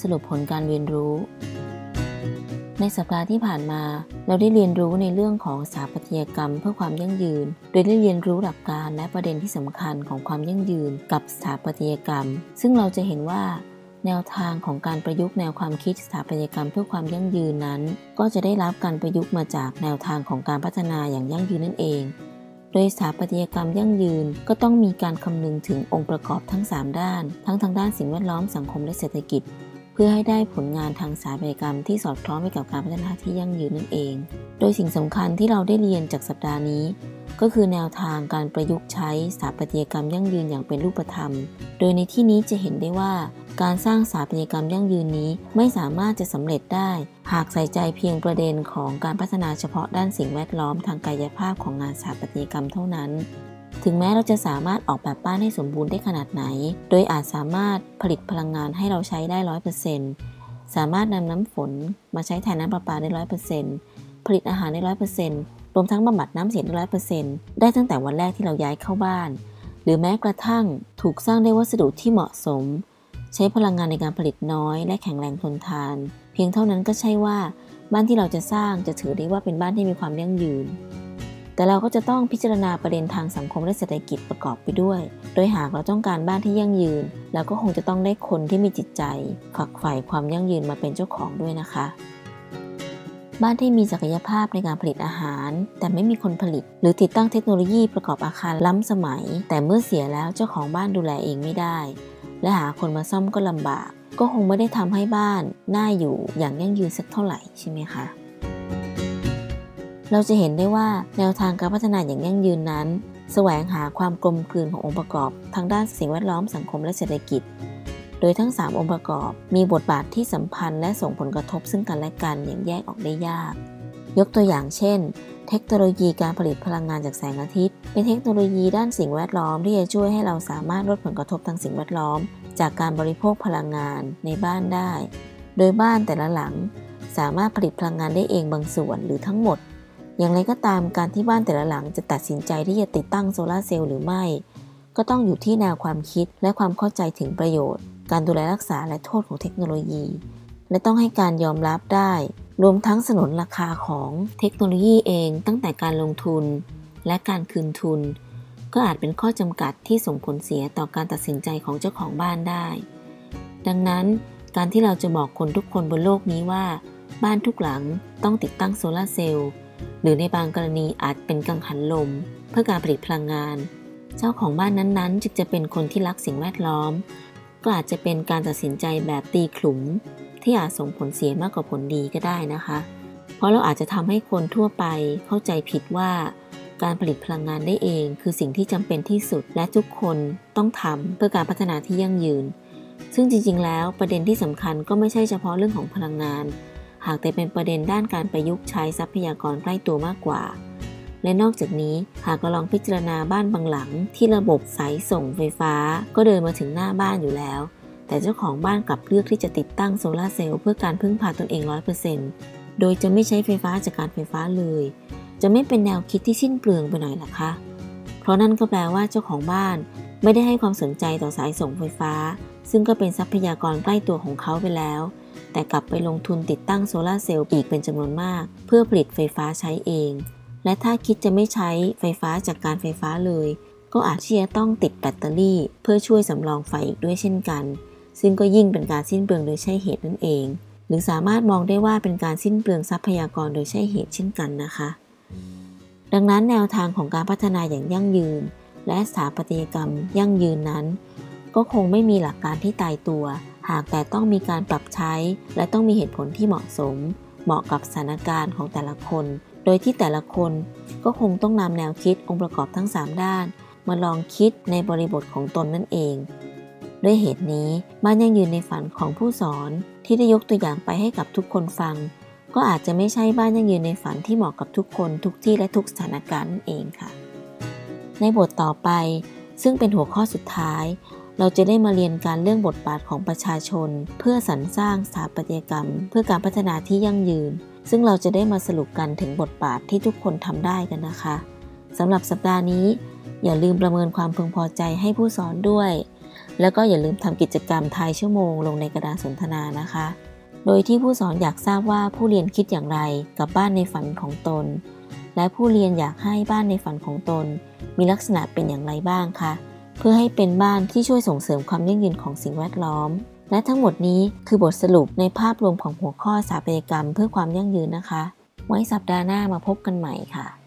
สรุปผลการเรียนรู้ ในสัปดาห์ที่ผ่านมา เราได้เรียนรู้ในเรื่องของสถาปัตยกรรมเพื่อความยั่งยืน โดยได้เรียนรู้หลักการและประเด็นที่สำคัญของความยั่งยืน กับสถาปัตยกรรม ซึ่งเราจะเห็นว่าแนวทางของการประยุกต์แนวความคิดสถาปัตยกรรมเพื่อความยั่งยืนนั้น ก็จะได้รับการประยุกต์มาจากแนวทางของการพัฒนาอย่างยั่งยืนนั่นเอง โดยสถาปัตยกรรมยั่งยืนก็ต้องมีการคำนึงถึงองค์ประกอบทั้ง 3 ด้าน ทั้งทางด้านสิ่งแวดล้อมสังคมและเศรษฐกิจ พื่อให้ได้ผลงานทางสาปัตยกรรมที่สอดคล้องไปกับการพัฒนาที่ยั่งยืนนั่นเอง โดยสิ่งสำคัญที่เราได้เรียนจากสัปดาห์นี้ ก็คือแนวทางการประยุกต์ใช้สถาปัตยกรรมยั่งยืนอย่างเป็นรูปธรรม โดยในที่นี้จะเห็นได้ว่าการสร้างสถาปัตยกรรมยั่งยืนนี้ไม่สามารถจะสำเร็จได้ หากใส่ใจเพียงประเด็นของการพัฒนาเฉพาะด้านสิ่งแวดล้อมทางกายภาพของงานสถาปัตยกรรมเท่านั้น ถึงแม้เราจะสามารถออกแบบบ้านให้สมบูรณ์ได้ขนาดไหน โดยอาจสามารถผลิตพลังงานให้เราใช้ได้ร้อยเปอร์เซ็นต์สามารถนำน้ำฝนมาใช้แทนน้ำประปาได้ร้อยเปอร์เซ็นต์ผลิตอาหารได้ร้อยเปอร์เซ็นต์รวมทั้งบำบัดน้ำเสียได้ร้อยเปอร์เซ็นต์ได้ตั้งแต่วันแรกที่เราย้ายเข้าบ้าน หรือแม้กระทั่งถูกสร้างด้วยวัสดุที่เหมาะสม ใช้พลังงานในการผลิตน้อยและแข็งแรงทนทาน เพียงเท่านั้นก็ใช่ว่า บ้านที่เราจะสร้างจะถือได้ว่าเป็นบ้านที่มีความยั่งยืน แต่เราก็จะต้องพิจารณาประเด็นทางสังคมและเศรษฐกิจประกอบไปด้วย โดยหากเราต้องการบ้านที่ยั่งยืน เราก็คงจะต้องได้คนที่มีจิตใจ ฝักใฝ่ความยั่งยืนมาเป็นเจ้าของด้วยนะคะ บ้านที่มีศักยภาพในการผลิตอาหาร แต่ไม่มีคนผลิต หรือติดตั้งเทคโนโลยีประกอบอาคารล้ำสมัย แต่เมื่อเสียแล้วเจ้าของบ้านดูแลเองไม่ได้ และหาคนมาซ่อมก็ลำบาก ก็คงไม่ได้ทำให้บ้านน่าอยู่อย่างยั่งยืนสักเท่าไหร่ใช่ไหมคะ เราจะเห็นได้ว่าแนวทางการพัฒนาอย่างยั่งยืนนั้น แสวงหาความกลมกลืนขององค์ประกอบ ทางด้านสิ่งแวดล้อมสังคมและเศรษฐกิจ โดยทั้ง 3 องค์ประกอบ มีบทบาทที่สัมพันธ์และส่งผลกระทบซึ่งกันและกันอย่างแยกออกได้ยาก ยกตัวอย่างเช่น เทคโนโลยีการผลิตพลังงานจากแสงอาทิตย์ เป็นเทคโนโลยีด้านสิ่งแวดล้อมที่จะช่วยให้เราสามารถลดผลกระทบทางสิ่งแวดล้อม จากการบริโภคพลังงานในบ้านได้ โดยบ้านแต่ละหลัง สามารถผลิตพลังงานได้เองบางส่วนหรือทั้งหมด อย่างไรก็ตามการที่บ้านแต่ละหลังจะตัดสินใจที่จะติดตั้งโซลาเซลล์หรือไม่ ก็ต้องอยู่ที่แนวความคิดและความเข้าใจถึงประโยชน์ การดูแลรักษาและโทษของเทคโนโลยี และต้องให้การยอมรับได้ รวมทั้งสนนราคาของเทคโนโลยีเอง ตั้งแต่การลงทุน และการคืนทุน ก็อาจเป็นข้อจำกัดที่ส่งผลเสียต่อการตัดสินใจของเจ้าของบ้านได้ ดังนั้นการที่เราจะบอกคนทุกคนบนโลกนี้ว่า บ้านทุกหลังต้องติดตั้งโซลาเซลล์ หรือในบางกรณีอาจเป็นกังหันลม เพื่อการผลิตพลังงาน เจ้าของบ้านนั้นๆ จึงจะเป็นคนที่รักสิ่งแวดล้อม ก็อาจจะเป็นการตัดสินใจแบบตีขลุ่มที่อาจส่งผลเสียมากกว่าผลดีก็ได้นะคะ เพราะเราอาจจะทำให้คนทั่วไปเข้าใจผิดว่า การผลิตพลังงานได้เอง คือสิ่งที่จำเป็นที่สุดและทุกคนต้องทำเพื่อการพัฒนาที่ยั่งยืน ซึ่งจริงๆ แล้วประเด็นที่สำคัญก็ไม่ใช่เฉพาะเรื่องของพลังงาน หากแต่เป็นประเด็นด้านการประยุกต์ใช้ทรัพยากรใกล้ตัวมากกว่า และนอกจากนี้หากเราลองพิจารณาบ้านบางหลัง ที่ระบบสายส่งไฟฟ้า ก็เดินมาถึงหน้าบ้านอยู่แล้ว แต่เจ้าของบ้านกลับเลือกที่จะติดตั้งโซลาเซลล์เพื่อการพึ่งพาตนเอง 100%โดยจะไม่ใช้ไฟฟ้าจากการไฟฟ้าเลย จะไม่เป็นแนวคิดที่สิ้นเปลืองไปหน่อยหรอคะ เพราะนั่นก็แปลว่าเจ้าของบ้านไม่ได้ให้ความสนใจต่อสายส่งไฟฟ้า ซึ่งก็เป็นทรัพยากรใกล้ตัวของเขาไปแล้ว แต่กลับไปลงทุนติดตั้งโซลาเซลล์อีกเป็นจำนวนมาก เพื่อผลิตไฟฟ้าใช้เอง และถ้าคิดจะไม่ใช้ไฟฟ้าจากการไฟฟ้าเลย ก็อาจที่จะต้องติดแบตเตอรี่ เพื่อช่วยสำรองไฟอีกด้วยเช่นกัน ซึ่งก็ยิ่งเป็นการสิ้นเปลืองโดยใช่เหตุนั่นเอง หรือสามารถมองได้ว่าเป็นการสิ้นเปลืองทรัพยากรโดยใช่เหตุเช่นกันนะคะ ดังนั้นแนวทางของการพัฒนาอย่างยั่งยืน และสถาปัตยกรรมยั่งยืนนั้น ก็คงไม่มีหลักการที่ตายตัว หากแต่ต้องมีการปรับใช้ และต้องมีเหตุผลที่เหมาะสม เหมาะกับสถานการณ์ของแต่ละคน โดยที่แต่ละคนก็คงต้องนำแนวคิดองค์ประกอบทั้ง 3 ด้าน มาลองคิดในบริบทของตนนั่นเอง ด้วยเหตุนี้บ้านยังยืนในฝันของผู้สอนที่ได้ยกตัวอย่างไปให้กับทุกคนฟัง ก็อาจจะไม่ใช่บ้านยั่งยืนในฝันที่เหมาะกับทุกคนทุกที่และทุกสถานการณ์นั่นเองค่ะ ในบทต่อไปซึ่งเป็นหัวข้อสุดท้าย เราจะได้มาเรียนการเรื่องบทบาทของประชาชน เพื่อสรรสร้างสถาปัตยกรรม เพื่อการพัฒนาที่ยั่งยืน ซึ่งเราจะได้มาสรุปกันถึงบทบาทที่ทุกคนทำได้กันนะคะสำหรับสัปดาห์นี้ อย่าลืมประเมินความพึงพอใจให้ผู้สอนด้วย แล้วก็อย่าลืมทำกิจกรรมทายชั่วโมงลงในกระดานสนทนานะคะ โดยที่ผู้สอนอยากทราบว่าผู้เรียนคิดอย่างไรกับบ้านในฝันของตน และผู้เรียนอยากให้บ้านในฝันของตน มีลักษณะเป็นอย่างไรบ้างคะ เพื่อให้เป็นบ้านที่ช่วยส่งเสริมความยั่งยืนของสิ่งแวดล้อม และทั้งหมดนี้คือบทสรุปในภาพรวมของหัวข้อสถาปัตยกรรมเพื่อความยั่งยืนนะคะ ไว้สัปดาห์หน้ามาพบกันใหม่ค่ะ